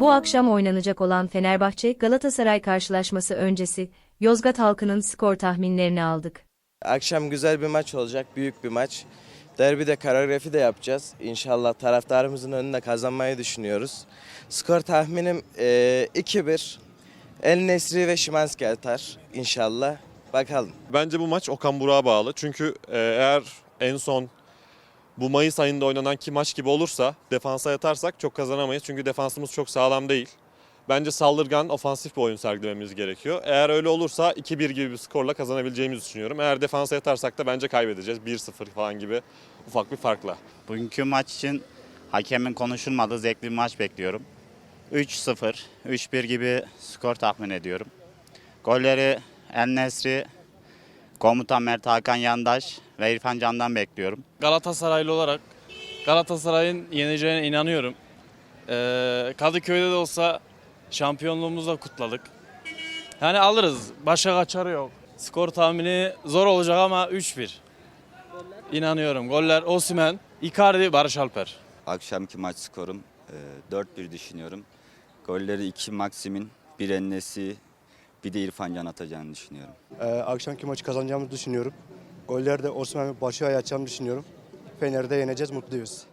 Bu akşam oynanacak olan Fenerbahçe Galatasaray karşılaşması öncesi Yozgat halkının skor tahminlerini aldık. Akşam güzel bir maç olacak, büyük bir maç. Derbide koreografi de yapacağız. İnşallah taraftarımızın önünde kazanmayı düşünüyoruz. Skor tahminim eee, 2-1. El Nesri ve Şimanski atar inşallah. Bakalım. Bence bu maç Okan Burak'a bağlı. Çünkü e, eğer en son bu Mayıs ayında oynanan ki maç gibi olursa defansa yatarsak çok kazanamayız. Çünkü defansımız çok sağlam değil. Bence saldırgan, ofansif bir oyun sergilememiz gerekiyor. Eğer öyle olursa 2-1 gibi bir skorla kazanabileceğimizi düşünüyorum. Eğer defansa yatarsak da bence kaybedeceğiz. 1-0 falan gibi ufak bir farkla. Bugünkü maç için hakemin konuşulmadığı zevkli bir maç bekliyorum. 3-0, 3-1 gibi skor tahmin ediyorum. Golleri El Nesri, Komutan Mert Hakan Yandaş ve İrfan Can'dan bekliyorum. Galatasaraylı olarak Galatasaray'ın yeneceğine inanıyorum. Ee, Kadıköy'de de olsa şampiyonluğumuzu da kutladık. Yani alırız. Başa kaçarı yok. Skor tahmini zor olacak ama 3-1. İnanıyorum. Goller Osimhen, Icardi, Barış Alper. Akşamki maç skorum e, 4-1 düşünüyorum. Golleri 2 Maksim'in, bir Ennesi, bir de İrfan Can atacağını düşünüyorum. Ee, akşamki maçı kazanacağımızı düşünüyorum. Gollerde Osman başı ayı açacağını düşünüyorum. Fener'de yeneceğiz, mutluyuz.